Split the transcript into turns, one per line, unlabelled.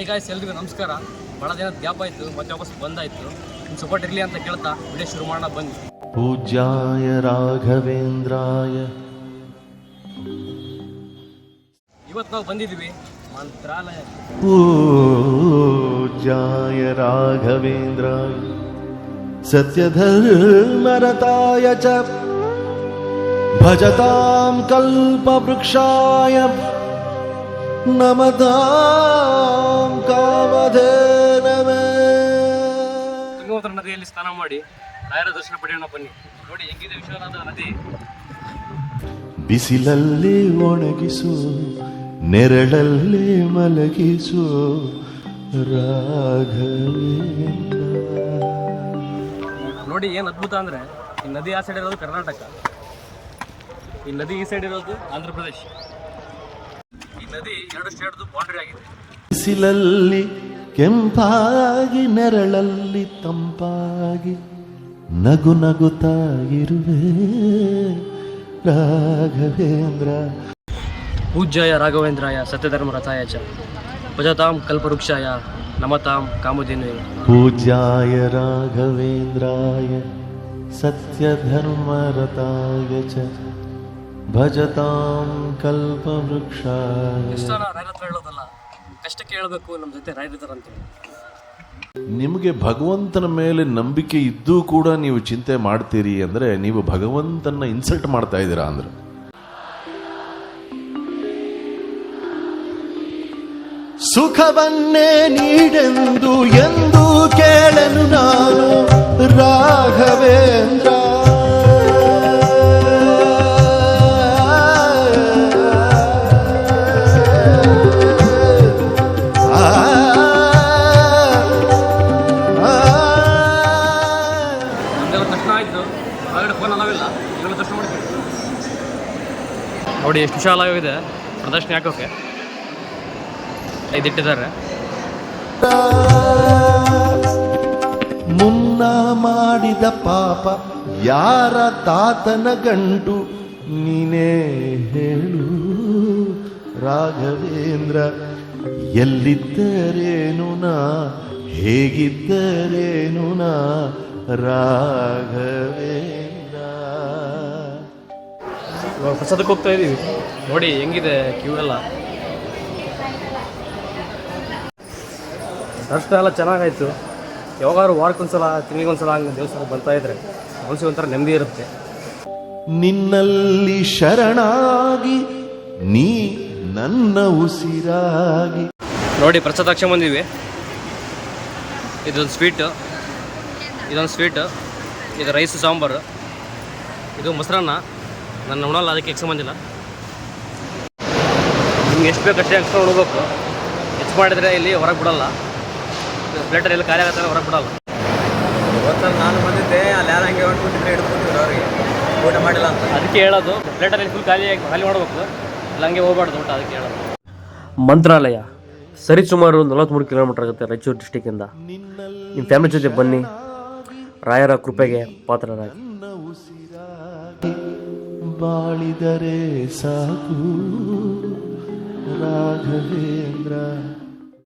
ಈಗ ಎಲ್ರಿಗೂ ನಮಸ್ಕಾರ. ಭಾಳ ದಿನ ಗ್ಯಾಪ್ ಆಯ್ತು ಮತ್ತೆ ವಾಪಸ್ ಬಂದಾಯ್ತು. ನಿಮ್ಮ ಸಪೋರ್ಟ್ ಇರಲಿ ಅಂತ ಕೇಳ್ತಾ ವಿಡಿಯೋ ಶುರು ಮಾಡೋಣ ಬನ್ನಿ.
ಪೂಜ್ಯಾಯ ರಾಘವೇಂದ್ರಾಯ.
ಇವತ್ತು ನಾವು ಬಂದಿದ್ವಿ ಮಂತ್ರಾಲಯ.
ಪೂಜಾಯ ರಾಘವೇಂದ್ರಾಯ. ಸತ್ಯಧರ್ಮರತಾಯ ಚ. ಭಜತಾಂ ಕಲ್ಪವೃಕ್ಷಾಯ.
ನಮದಾಂ ನದಿಯಲ್ಲಿ ಸ್ನಾನ ಮಾಡಿ ರಾಯರ ದರ್ಶನ ಪಡೆಯೋಣ ಬನ್ನಿ. ನೋಡಿ ಹೆಂಗಿದೆ ವಿಶ್ವನಾಥ ನದಿ.
ಬಿಸಿಲಲ್ಲಿ ಒಣಗಿಸು ನೆರಳಲ್ಲಿ ಮಲಗಿಸು
ನೋಡಿ ಏನು ಅದ್ಭುತ ಅಂದ್ರೆ ಈ ನದಿ ಆ ಸೈಡ್ ಇರೋದು ಕರ್ನಾಟಕ. ಈ ನದಿ ಈ ಸೈಡ್ ಇರೋದು ಆಂಧ್ರ ಪ್ರದೇಶ್. ನದಿ ಎರಡು
ಬಿಸಿಲಲ್ಲಿ ಕೆಂಪಾಗಿ ನೆರಳಲ್ಲಿ ತಂಪಾಗಿ ನಗು ನಗುತ್ತಾಗಿರುವೆ ರಾಘವೇಂದ್ರ.
ಪೂಜ್ಯಾಯ ರಾಘವೇಂದ್ರಾಯ ಸತ್ಯಧರ್ಮರಥಾಯ ಚ. ಭಜತಾಂ ಕಲ್ಪವೃಕ್ಷಾಯ ನಮತಾಂ
ಕಾಮುದಿನೇ ಪೂಜ್ಯಾಯ ರಾಘವೇಂದ್ರಾಯ ಸತ್ಯಧರ್ಮರಥಾಯ ಚ.
ಭಜತಾಂ ಕಲ್ಪ ವೃಕ್ಷ ಹೇಳೋದಲ್ಲ ಕಷ್ಟ ಕೇಳಬೇಕು ನಮ್ಮ ಜೊತೆ
ನಿಮಗೆ ಭಗವಂತನ ಮೇಲೆ ನಂಬಿಕೆ ಇದ್ದೂ ಕೂಡ ನೀವು ಚಿಂತೆ ಮಾಡ್ತೀರಿ ಅಂದರೆ ನೀವು ಭಗವಂತನ ಇನ್ಸಲ್ಟ್ ಮಾಡ್ತಾ ಇದ್ದೀರಾ ಅಂದ್ರೆ? ಸುಖವನ್ನೇ ನೀಡೆಂದು
ನೋಡಿ ಎಷ್ಟು ವಿಶಾಲವಾಗಿದೆ. ಪ್ರದರ್ಶನ ಹಾಕೋಕೆ ಇದಿಟ್ಟಿದ್ದಾರೆ.
ಮುನ್ನ ಮಾಡಿದ ಪಾಪ ಯಾರ ತಾತನ ಗಂಟು ನೀನೇ ಹೇಳು ರಾಘವೇಂದ್ರ ಎಲ್ಲಿದ್ದರೇನು ನಾ? ಹೇಗಿದ್ದರೇನು ನಾ? ರಾಘವೇಂದ್ರ.
ಇವಾಗ ಪ್ರಸಾದಕ್ಕೆ ಹೋಗ್ತಾ ಇದ್ದೀವಿ ನೋಡಿ ಹೆಂಗಿದೆ ಕ್ಯೂ ಎಲ್ಲ? ದರ್ಶನ ಎಲ್ಲ ಚೆನ್ನಾಗಾಯಿತು. ಯಾವಾಗಾದ್ರು ವಾರಕ್ಕೊಂದ್ಸಲ ತಿಂಗಳಿಗೊಂದ್ಸಲ ಹಂಗೆ ದೇವಸ್ಥಾನಕ್ಕೆ ಬರ್ತಾ ಇದ್ರೆ ಮನಸ್ಸಿಗೆ ಒಂಥರ ನೆಮ್ಮದಿ ಇರುತ್ತೆ.
ನಿನ್ನಲ್ಲಿ ಶರಣಾಗಿ ನೀ ನನ್ನ ಉಸಿರಾಗಿ.
ನೋಡಿ ಪ್ರಸಾದ ತಕ್ಷಣ ಬಂದಿವಿ ಇದೊಂದು ಸ್ವೀಟು ಇದೊಂದು ಸ್ವೀಟು ಇದು ರೈಸ್ ಸಾಂಬಾರು. ಇದು ಮೊಸರನ್ನ. ನನ್ನ ನೋಡಲ್ಲ ಅದಕ್ಕೆ ಎಕ್ಸ್ ಬಂದಿಲ್ಲ. ನಿಮ್ಗೆ ಎಷ್ಟು ಬೇಕು ಅಷ್ಟೇ ಎಕ್ಸ್ಟ್ರಾ ಉಣ್ಬೇಕು ಹೆಚ್ಚು ಮಾಡಿದರೆ ಇಲ್ಲಿ ಹೊರಗೆ ಬಿಡಲ್ಲ. ಪ್ಲೇಟರ್ ಎಲ್ಲಿ ಖಾಲಿ ಆಗತ್ತೆ ಹೊರಗೆ ಬಿಡಲ್ಲ.
ಇವತ್ತಲ್ಲಿ ನಾನು ಬಂದಿದ್ದೆ ಅಲ್ಲಿ ಯಾರು ಹಂಗೆ ಹೊಂಟ್ಬಿಟ್ಟಿದ್ರೆ ಹಿಡ್ಕೊತಿದ್ರು ಅವರಿಗೆ. ಊಟ ಮಾಡಿಲ್ಲ ಅಂತ.
ಅದಕ್ಕೆ ಹೇಳೋದು ಪ್ಲೇಟರಲ್ಲಿ ಫುಲ್ ಖಾಲಿ ಖಾಲಿ ಮಾಡಬೇಕು. ಇಲ್ಲ ಹಂಗೆ ಹೋಗ್ಬಾರ್ದು ಊಟ ಅದಕ್ಕೆ ಹೇಳೋದು. ಮಂತ್ರಾಲಯ ಸರಿಸುಮಾರು ನಲವತ್ತ್ಮೂರು ಕಿಲೋಮೀಟರ್ ಆಗುತ್ತೆ ರಾಯಚೂರು ಡಿಸ್ಟಿಕ್ಕಿಂದ. ನಿಮ್ಮ ಫ್ಯಾಮಿಲಿ ಜೊತೆ ಬನ್ನಿ. ರಾಯರ ಕೃಪೆಗೆ ಪಾತ್ರರಾಗಿ.
ಬಾಳಿದರೆ ಸಾಕು. ರಾಘವೇಂದ್ರ